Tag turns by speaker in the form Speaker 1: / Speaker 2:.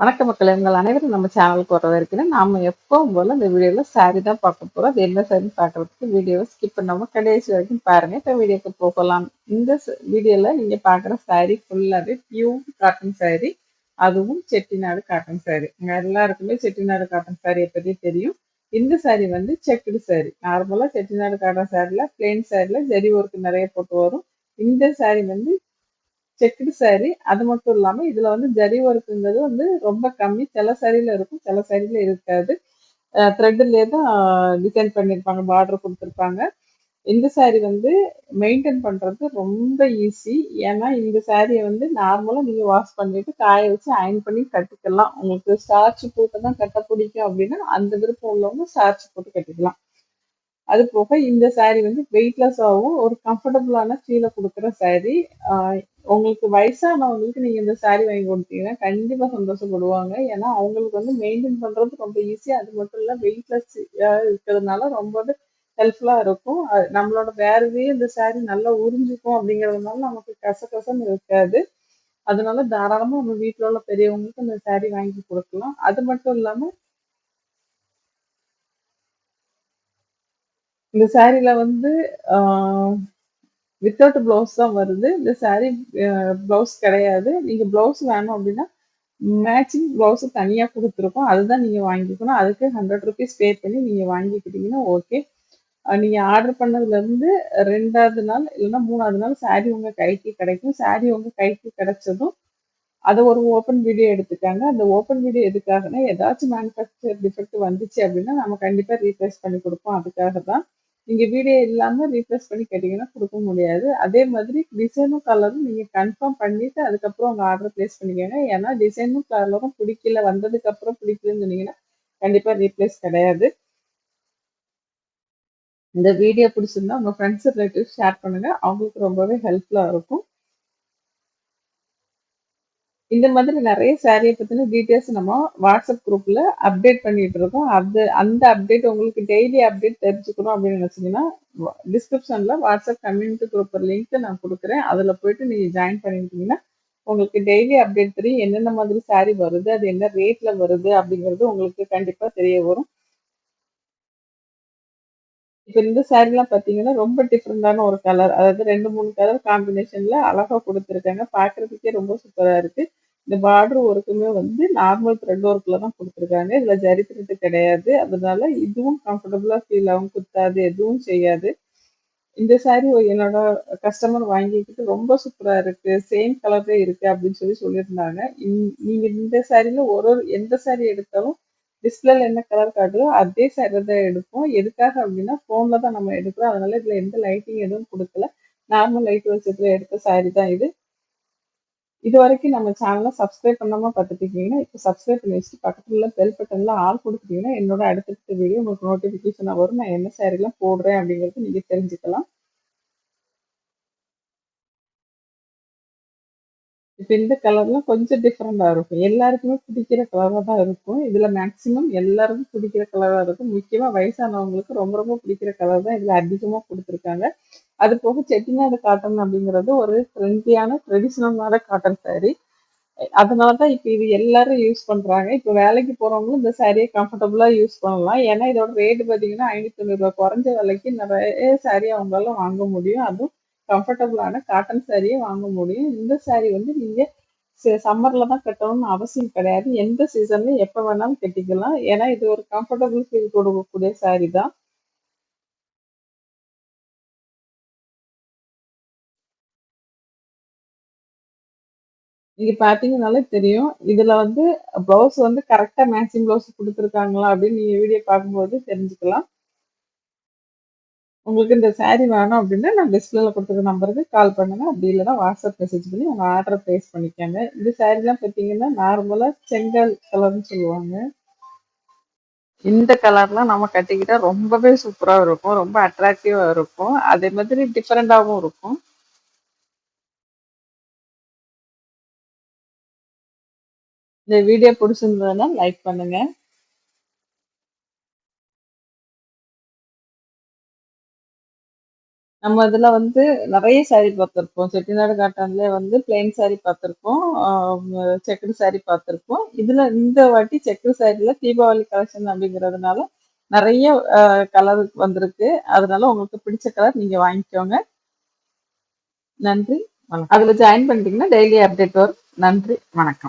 Speaker 1: வணக்க மக்கள் உங்கள் அனைவரும் நம்ம சேனலுக்கு வர வரைக்கும் நாம எப்பவும் போல இந்த வீடியோல saree தான் பார்க்க போறோம். அது என்ன சாரின்னு பார்க்குறதுக்கு வீடியோவை ஸ்கிப் பண்ணாம கடைசி வரைக்கும் பாருங்க. இப்போ வீடியோக்கு போகலாம். இந்த வீடியோல நீங்க பார்க்குற saree ஃபுல்லாவே பியூர் காட்டன் saree அதுவும் செட்டிநாடு காட்டன் saree. உங்க எல்லாருக்குமே செட்டிநாடு காட்டன் சாரியை பத்தி தெரியும். இந்த saree வந்து செக்குடு saree. நார்மலா செட்டிநாடு காட்டன் சாரில பிளெயின் சாரில ஜரி ஒர்க் நிறைய போட்டு வரும். இந்த saree வந்து செக்குடு சாரி அது மட்டும் இல்லாமல் இதில் வந்து ஜரி ஒர்க்குங்கிறது வந்து ரொம்ப கம்மி. சில சரியில் இருக்கும் சில சரியில் இருக்காது. த்ரெட்லேயே தான் டிசைன் பண்ணியிருப்பாங்க பார்டர் கொடுத்துருப்பாங்க. இந்த saree வந்து மெயின்டைன் பண்ணுறது ரொம்ப ஈஸி ஏன்னா இந்த சாரியை வந்து நார்மலாக நீங்கள் வாஷ் பண்ணிவிட்டு காய வச்சு அயன் பண்ணி கட்டிக்கலாம். உங்களுக்கு ஸ்டார்ச் போட்டு தான் கட்ட பிடிக்கும் அப்படின்னா அந்த விருப்பம் உள்ளவங்க ஸ்டார்ச் போட்டு கட்டிக்கலாம். அது போக இந்த saree வந்து வெயிட்லெஸ்ஸாகவும் ஒரு கம்ஃபர்டபுளான ஃபீலை கொடுக்குற saree. உங்களுக்கு வயசானவங்களுக்கு நீங்கள் இந்த saree வாங்கி கொடுத்தீங்கன்னா கண்டிப்பாக சந்தோஷப்படுவாங்க. ஏன்னா அவங்களுக்கு வந்து மெயின்டைன் பண்ணுறது ரொம்ப ஈஸி அது மட்டும் இல்லை வெயிட்லெஸ் இருக்கிறதுனால ரொம்பவே ஹெல்ப்ஃபுல்லாக இருக்கும். நம்மளோட வேறுவே இந்த saree நல்லா உறிஞ்சிக்கும் அப்படிங்கிறதுனால நமக்கு கசகசன்னு இருக்காது. அதனால தாராளமாக நம்ம வீட்டில் உள்ள பெரியவங்களுக்கு இந்த saree வாங்கி கொடுக்கலாம். அது மட்டும் இல்லாமல் இந்த சாரீல வந்து வித்தவுட் பிளவுஸ் தான் வருது. இந்த சாரீ பிளவுஸ் கிடையாது. நீங்கள் பிளவுஸ் வேணும் அப்படின்னா மேட்சிங் பிளவுஸ் தனியாக கொடுத்துருக்கோம். அதுதான் நீங்கள் வாங்கிக்கணும். அதுக்கு ஹண்ட்ரட் ருபீஸ் பே பண்ணி நீங்கள் வாங்கிக்கிட்டீங்கன்னா ஓகே நீங்கள் ஆர்டர் பண்ணதுலேருந்து ரெண்டாவது நாள் இல்லைன்னா மூணாவது நாள் சாரீ உங்கள் கைக்கு கிடைக்கும். சாரீ உங்கள் கைக்கு கிடைச்சதும் அதை ஒரு ஓப்பன் வீடியோ எடுத்துக்காங்க. அந்த ஓப்பன் வீடியோ எதுக்காகனா ஏதாச்சும் மேனுஃபேக்சர் டிஃபெக்ட் வந்துச்சு அப்படின்னா நம்ம கண்டிப்பாக ரீப்ளேஸ் பண்ணி கொடுப்போம். அதுக்காக தான் நீங்க வீடியோ இல்லாம ரீப்ளேஸ் பண்ணி கேட்டீங்கன்னா கொடுக்க முடியாது. அதே மாதிரி டிசைனும் கலரும் நீங்க கன்ஃபார்ம் பண்ணிட்டு அதுக்கப்புறம் உங்க ஆர்டர் பிளேஸ் பண்ணிக்கோங்க. ஏன்னா டிசைனும் கலரும் பிடிக்கல வந்ததுக்கு அப்புறம் பிடிக்கலன்னு சொன்னீங்கன்னா கண்டிப்பா ரீப்ளேஸ் கிடையாது. இந்த வீடியோ பிடிச்சிருந்தா உங்க ஃப்ரெண்ட்ஸ் ரிலேட்டிவ் ஷேர் பண்ணுங்க. அவங்களுக்கு ரொம்பவே ஹெல்ப்ஃபுல்லா இருக்கும். இந்த மாதிரி நிறைய சாரியை பற்றின டீட்டெயில்ஸ் நம்ம வாட்ஸ்அப் குரூப்பில் அப்டேட் பண்ணிகிட்டு இருக்கோம். அது அந்த அப்டேட் உங்களுக்கு டெய்லி அப்டேட் தெரிஞ்சுக்கணும் அப்படின்னு நினைச்சீங்கன்னா டிஸ்கிரிப்ஷனில் வாட்ஸ்அப் கம்யூனிட்டி குரூப் லிங்க் நான் கொடுக்குறேன். அதில் போயிட்டு நீங்கள் ஜாயின் பண்ணிட்டீங்கன்னா உங்களுக்கு டெய்லி அப்டேட் தெரியும். என்னென்ன மாதிரி சாரி வருது அது என்ன ரேட்டில் வருது அப்படிங்கிறது உங்களுக்கு கண்டிப்பாக தெரிய வரும். இப்போ இந்த சாரீலாம் பார்த்தீங்கன்னா ரொம்ப டிஃப்ரெண்டான ஒரு கலர் அதாவது ரெண்டு மூணு கலர் காம்பினேஷனில் அழகாக கொடுத்துருக்காங்க. பார்க்குறதுக்கே ரொம்ப சூப்பராக இருக்குது இந்த பார்டர் ஒர்க்குமே வந்து நார்மல் த்ரெட் ஒர்க்கில் தான் கொடுத்துருக்காங்க. இதில் ஜரி த்ரெட்டு கிடையாது. அதனால இதுவும் கம்ஃபர்டபுளாக ஃபீல் ஆகும். குத்தாது எதுவும் செய்யாது. இந்த சாரீ என்னோட கஸ்டமர் வாங்கிக்கிட்டு ரொம்ப சூப்பராக இருக்குது சேம் கலரே இருக்குது அப்படின்னு சொல்லி சொல்லியிருந்தாங்க. நீங்கள் இந்த சாரியில் ஒரு ஒரு எந்த சாரீ எடுத்தாலும் டிஸ்பிளேல என்ன கலர் காட்டுதோ அதே சாரி தான் எடுப்போம். எதுக்காக அப்படின்னா ஃபோனில் தான் நம்ம எடுக்கிறோம். அதனால இதில் எந்த லைட்டிங் எதுவும் கொடுக்கல. நார்மல் லைட் வச்சதுல எடுத்த சாரி தான் இது. இது வரைக்கும் நம்ம சேனலை சப்ஸ்கிரைப் பண்ணாம பார்த்துட்டு இருக்கீங்கன்னா இப்போ சப்ஸ்கிரைப் பண்ணி வச்சுட்டு பக்கத்துல பெல் பட்டன்ல ஆள் கொடுத்துட்டீங்கன்னா என்னோட அடுத்தடுத்த வீடியோ உங்களுக்கு நோட்டிஃபிகேஷனாக வரும். நான் என்ன சேரீலாம் போடுறேன் அப்படிங்கிறது நீங்க தெரிஞ்சுக்கலாம். இப்போ இந்த கலர்லாம் கொஞ்சம் டிஃப்ரெண்டாக இருக்கும். எல்லாருக்குமே பிடிக்கிற கலராக தான் இருக்கும். இதில் மேக்ஸிமம் எல்லாருக்கும் பிடிக்கிற கலராக இருக்கும். முக்கியமாக வயசானவங்களுக்கு ரொம்ப ரொம்ப பிடிக்கிற கலர் தான் இதில் அதிகமாக கொடுத்துருக்காங்க. அது போக செட்டிநாடு காட்டன் அப்படிங்கிறது ஒரு ட்ரெண்டியான ட்ரெடிஷ்னலான காட்டன் சாரீ அதனால தான் இப்போ இது எல்லாரும் யூஸ் பண்ணுறாங்க இப்போ வேலைக்கு போகிறவங்களும் இந்த சாரியை கம்ஃபர்டபுளாக யூஸ் பண்ணலாம். ஏன்னா இதோட ரேட்டு பார்த்தீங்கன்னா ஐநூற்றி தொண்ணூறுரூவா குறைஞ்ச விலைக்கு நிறைய சாரீ அவங்களால வாங்க முடியும். அதுவும் கம்ஃபர்டபுளான காட்டன் சாரியை வாங்க முடியும். இந்த சாரீ வந்து நீங்கள் சம்மரில் தான் கட்டணும்னு அவசியம் கிடையாது. எந்த சீசன்லையும் எப்போ வேணாலும் கட்டிக்கலாம். ஏன்னா இது ஒரு கம்ஃபர்டபுள் ஃபீல் கொடுக்கக்கூடிய சாரீ தான். நீங்க பாத்தீங்கனாலே தெரியும். இதுல வந்து பிளவுஸ் வந்து கரெக்டா மேட்சிங் பிளவுஸ் கொடுத்துருக்காங்களா அப்படின்னு நீங்க வீடியோ பார்க்கும்போது தெரிஞ்சுக்கலாம். உங்களுக்கு இந்த சாரீ வேணும் அப்படின்னா நான் டிஸ்பிளேல கொடுத்துருக்க நம்பருக்கு கால் பண்ணுங்க. அப்படி இல்லைன்னா வாட்ஸ்அப் மெசேஜ் பண்ணி உங்க ஆர்டரை பிளேஸ் பண்ணிக்கோங்க. இந்த சாரீலாம் பார்த்தீங்கன்னா நார்மலா செங்கல் கலர்னு சொல்லுவாங்க. இந்த கலர்லாம் நம்ம கட்டிக்கிட்டா ரொம்பவே சூப்பராக இருக்கும். ரொம்ப அட்ராக்டிவாக இருக்கும். அதே மாதிரி டிஃப்ரெண்டாகவும் இருக்கும். இந்த வீடியோ பிடிச்சிருந்ததுன்னா லைக் பண்ணுங்க நம்ம இதுல வந்து நெறைய சாரீ பார்த்துருப்போம். செட்டிநாடு காட்டன்லயே வந்து பிளெயின் சாரீ பார்த்துருப்போம். செக்குடு சாரீ பார்த்துருப்போம். இதுல இந்த வாட்டி செக்குடு சாரீல தீபாவளி கலெக்ஷன் அப்படிங்கிறதுனால நெறைய கலர் வந்திருக்கு. அதனால உங்களுக்கு பிடிச்ச கலர் நீங்க வாங்கிக்கோங்க. நன்றி, வணக்கம். அதுல ஜாயின் பண்ணிட்டீங்கன்னா டெய்லி அப்டேட் வரும். நன்றி, வணக்கம்.